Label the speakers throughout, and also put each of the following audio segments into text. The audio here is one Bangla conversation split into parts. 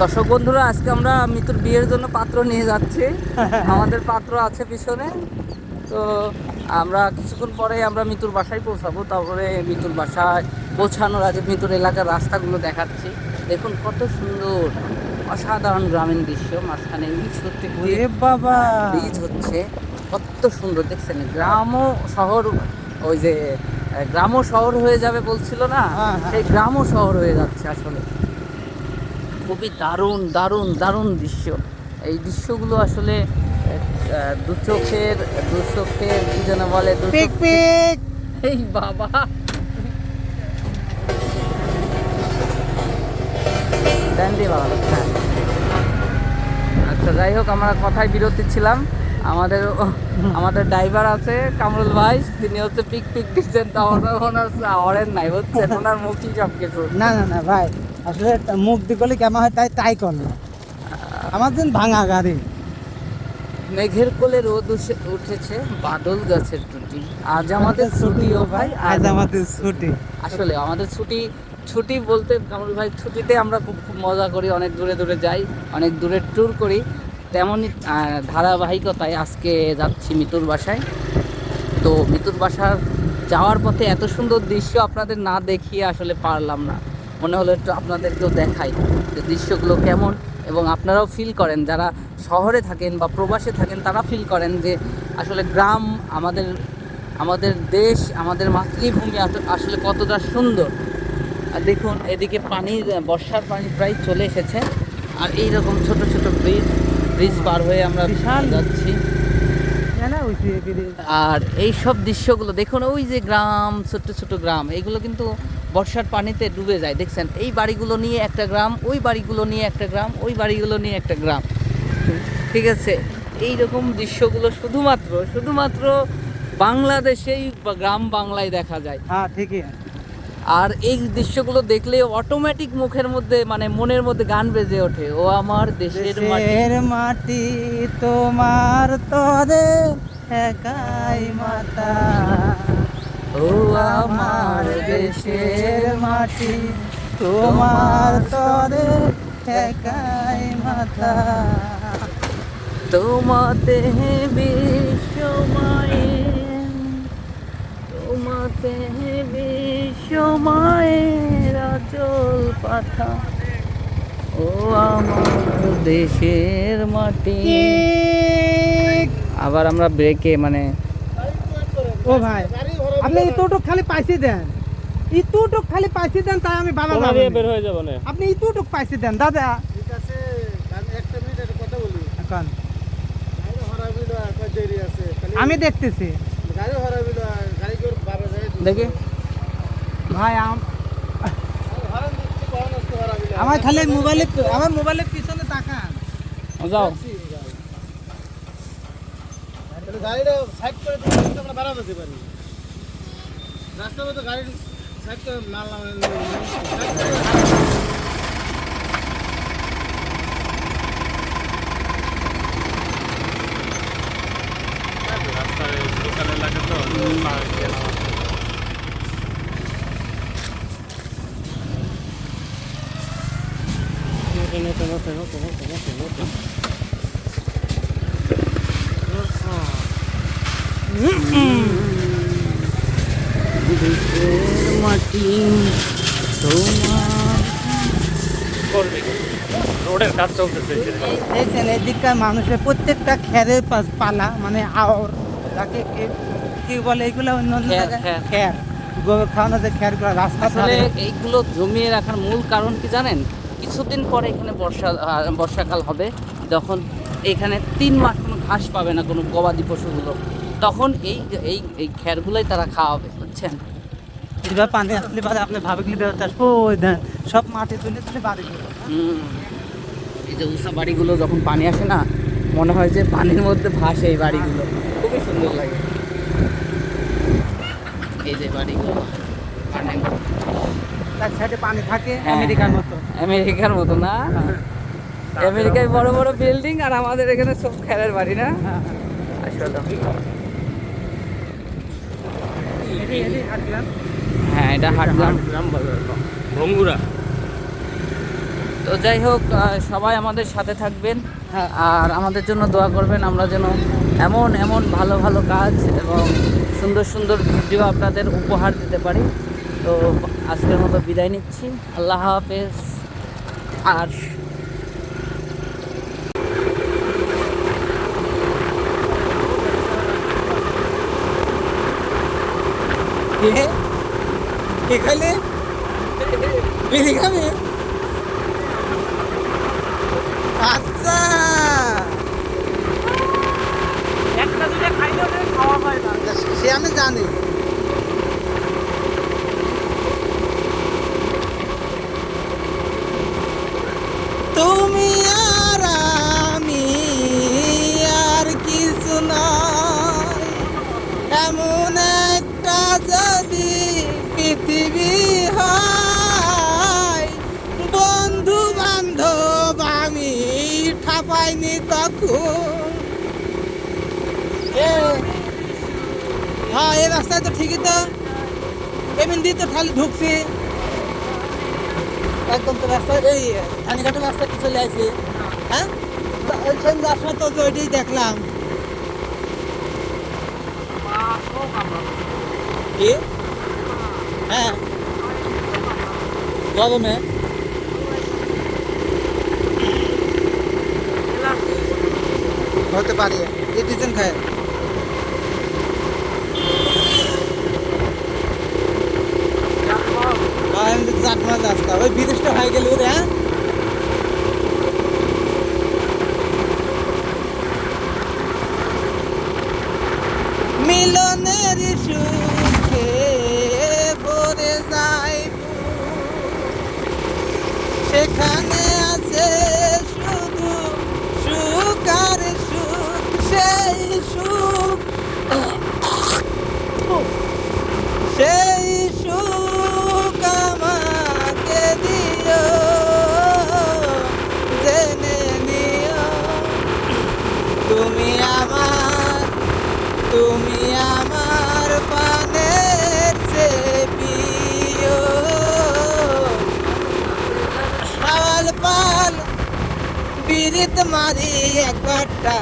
Speaker 1: দর্শক বন্ধুরা আজকে আমরা মিতুর বিয়ের জন্য পাত্র নিয়ে যাচ্ছি। আমাদের পাত্র আছে পিছনে। তো আমরা কিছুক্ষণ পরে আমরা মিতুর বাসায় পৌঁছাবো। তারপরে মিতুর বাসায় পৌঁছানোর আগে মিতুর এলাকার রাস্তাগুলো দেখাচ্ছি। দেখুন কত সুন্দর অসাধারণ গ্রামীণ দৃশ্য। মাঝখানে সত্যি
Speaker 2: এ বাবা!
Speaker 1: ব্রিজ হচ্ছে কত সুন্দর দেখছেন? গ্রাম ও শহর ওই যে আহ, গ্রাম ও শহর হয়ে যাবে বলছিল না?
Speaker 2: হ্যাঁ, হ্যাঁ।
Speaker 1: সেই গ্রাম ও শহর হয়ে যাচ্ছে আসলে। খুবই দারুণ দারুণ দারুণ দৃশ্য। এই দৃশ্যগুলো আসলে আহ, দু চোখের দু চোখের কি যেন বলে এই বাবা! হ্যাঁ। আচ্ছা যাই হোক আমরা কথায় বিরতি ছিলাম। আমাদের আমাদের ড্রাইভার আছে কামরুল ভাই। তিনি হচ্ছে পিক পিক দিচ্ছেন তা ওনার ওনার হরেন নাই বুঝছেন ওনার মুখই সব কিছু
Speaker 2: না না না ভাই। আসলে মুখ দিয়ে করলে কেমন হয় তাই তাই কর না আমার দিন ভাঙা গাড়ি।
Speaker 1: মেঘের কোলে রোদ উঠে- উঠেছে বাদল গাছের টুটি আজ আমাদের ছুটি ও ভাই
Speaker 2: আজ আমাদের ছুটি।
Speaker 1: আসলে আমাদের ছুটি ছুটি বলতে কামরুল ভাই ছুটিতে আমরা খুব খুব মজা করি অনেক দূরে দূরে যাই অনেক দূরে ট্যুর করি। তেমনই ধারাবাহিকতায় আজকে যাচ্ছি মিতুর বাসায়। তো মিতুর বাসার যাওয়ার পথে এত সুন্দর দৃশ্য আপনাদের না দেখিয়ে আসলে পারলাম না। মনে হলো একটু আপনাদেরকেও দেখাই যে দৃশ্যগুলো কেমন এবং আপনারাও ফিল করেন যারা শহরে থাকেন বা প্রবাসে থাকেন তারা ফিল করেন যে আসলে গ্রাম আমাদের আমাদের দেশ আমাদের মাতৃভূমি আসলে কতটা সুন্দর। আর দেখুন এদিকে পানির বর্ষার পানি প্রায় চলে এসেছে। আর এই রকম ছোট ছোট ব্রিজ ব্রিজ পার হয়ে আমরা
Speaker 2: বিশাল।
Speaker 1: যাচ্ছি। আর এই সব দৃশ্যগুলো দেখুন ওই যে গ্রাম ছোট্ট ছোট গ্রাম এগুলো কিন্তু বর্ষার পানিতে ডুবে যায়। দেখছেন এই বাড়িগুলো নিয়ে একটা গ্রাম ওই বাড়িগুলো নিয়ে একটা গ্রাম ওই বাড়িগুলো নিয়ে একটা গ্রাম। ঠিক আছে? এই রকম দৃশ্যগুলো শুধুমাত্র শুধুমাত্র বাংলাদেশেই গ্রাম বাংলায় দেখা যায়।
Speaker 2: হ্যাঁ ঠিকই।
Speaker 1: আর এই দৃশ্যগুলো দেখলে অটোমেটিক মুখের মধ্যে মানে মনের মধ্যে গান বেজে ওঠে। ও আমার দেশের মাটি
Speaker 2: তোমার তরে একাই মাতা।
Speaker 1: আমার দেশের
Speaker 2: মাটি তোমার তরে একাই মাথা।
Speaker 1: তোমাতে বিশ্বমায়ের তোমাতে বিশ্বমায়ের আচল পাঠা ও আমার দেশের মাটি। আবার আমরা ব্রেকে মানে
Speaker 2: ও ভাই। আপনি ইতুটুক খালি পাইছি দেন। ইতুটুক খালি পাইছি দেন তাই আমি বাবা বাবা
Speaker 3: বের হয়ে যাব না।
Speaker 2: আপনি ইতুটুক পাইছি দেন দাদা।
Speaker 4: ঠিক আছে আমি একটা মিনিট একটা কথা বলি।
Speaker 2: এখন।
Speaker 4: গাড়ি হরাবিল একটা দেরি আছে?
Speaker 2: আমি দেখতেছি।
Speaker 4: গাড়ি হরাবিল গাড়ি করে বাবা যায়
Speaker 1: দেখি।
Speaker 2: ভাই আম- আমার খালি মোবাইলে আমার মোবাইলের পিছনে তাকান।
Speaker 1: যাও।
Speaker 4: গাড়িটা সাইড করে দিলে আমরা বাড়া পারি। রাস্তার মধ্যে গাড়ি সাইড করে মাল
Speaker 3: রাস্তায় লোকালে লাগে তো পাহাড় দিয়ে নামা। নতুন নতুন নতুন নতুন নতুন নতুন নতুন
Speaker 1: দেশের মাটি তোমার
Speaker 3: রোডের কাজ চলতেছে
Speaker 2: দেখছেন এদিককার মানুষের প্রত্যেকটা খেরের পালা মানে আওর যাকে কি- কি বলে এগুলো অন্য
Speaker 1: খ্যার,
Speaker 2: গোবর খাওয়ানো যে খ্যারগুলো রাস্তা
Speaker 1: আসলে এইগুলো জমিয়ে রাখার মূল কারণ কি জানেন? কিছুদিন পরে এখানে বর্ষা বর্ষাকাল হবে যখন এখানে তিন মাস কোনো ঘাস পাবে না কোনো গবাদি পশুগুলো। তখন এই এই এই খ্যারগুলোই তারা খাওয়াবে বুঝছেন?
Speaker 2: এবার পানি আসলে বাদে আপনি ভাবে গেলে দেওয়া ওই দেন সব মাটি তুলে তুলে বাড়ি দিল
Speaker 1: হুম। এই যে উষা বাড়িগুলো যখন পানি আসে না মনে হয় যে পানির মধ্যে ভাসে এই বাড়িগুলো। খুবই সুন্দর লাগে। এই যে বাড়িগুলো
Speaker 2: তার সাইডে পানি থাকে
Speaker 1: হ্যাঁ,
Speaker 2: আমেরিকার মতো।
Speaker 1: আমেরিকার মতো না? আমেরিকায় বড় বড় বিল্ডিং আর আমাদের এখানে সব খেলার বাড়ি না?
Speaker 2: হ্যাঁ,
Speaker 1: আসলে হ্যাঁ এটা হাটগ্রাম
Speaker 3: গ্রাম। বাজার ভঙ্গুরা।
Speaker 1: তো যাই হোক সবাই আমাদের সাথে থাকবেন
Speaker 2: হ্যাঁ।
Speaker 1: আর আমাদের জন্য দোয়া করবেন আমরা যেন এমন এমন ভালো ভালো কাজ এবং সুন্দর সুন্দর ভিডিও আপনাদের উপহার দিতে পারি। তো আজকের মতো বিদায় নিচ্ছি। আল্লাহ হাফেজ। আর
Speaker 2: কে এখানে বিড়ি খাবে? আচ্ছা।
Speaker 1: একটা দুটো খাইলেও খাওয়া হয় না।
Speaker 2: সে আমি জানি। ঠিকই তো? এমন দিয়ে তো খালি ঢুকছি। একদম তো রাস্তা এই ধানিঘাটের রাস্তা কি চলে আসছে হ্যাঁ? তো ওইখান যাওয়ার সময় তো ওইটাই দেখলাম। কি? হ্যাঁ। গরমে হতে পারে। এই দুজন খায়। ওই বিদেশটা হয়ে গেল রে হ্যাঁ? মিলনের সুখে ভরে যাইব সেখানে আছে শুধু সুখ আর সুখ, সেই সুখ। সেই বিরিত মারি একবারটা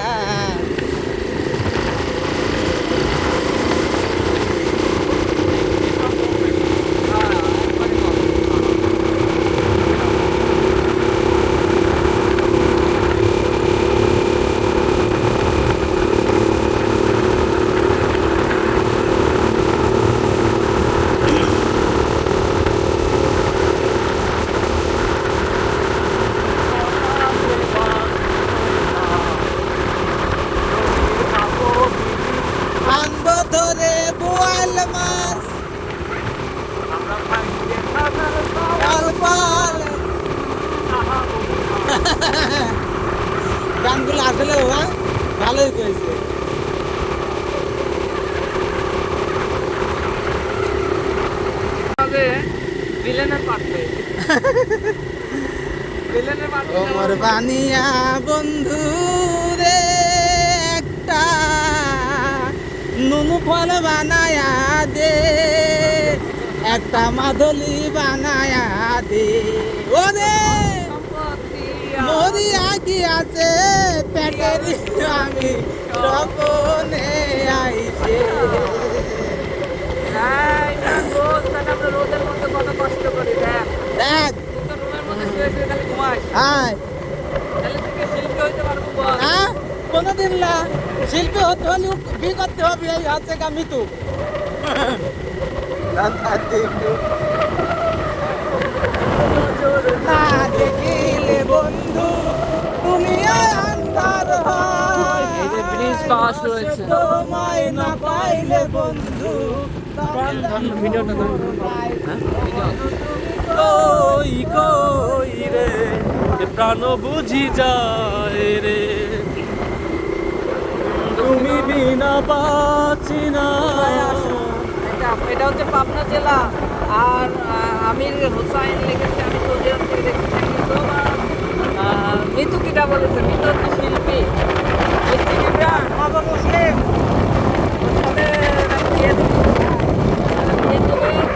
Speaker 2: আনব ধরে বোয়াল মাছ পাল পাল গানগুলো আসলে বাবা ভালোই করেছে। ওমর বানিয়া বন্ধু রে একটা নুনু ফল বানায়া দে একটা মাদলি বানায়া দে। ও রে মরিয়া কি আছে পেটের আমি স্বপনে আইছে। হ্যাঁ কোনোদিন না। শিল্পী হতে হলে বিয়ে করতে হবে এই হচ্ছে গা মৃত্যু না দেখিলে বন্ধু তুমি আন্ধার
Speaker 1: এই যে ব্রিজ পাওয়া শুরু হয়েছে।
Speaker 2: তোমায় না পাইলে বন্ধু
Speaker 3: ভিডিওটা
Speaker 2: কই
Speaker 3: কই রে? প্রাণ বুঝি যায় রে। তুমি বিনা পাচ্ছি না।
Speaker 1: এটা হচ্ছে পাবনা জেলা। আর আমির হোসাইন লিখেছে আমি সৌদি আরব থেকে দেখছি। Thank you so much. Mitu কিটা বলে Muslim. Kami, nakikiyan. Nakikiyan kami.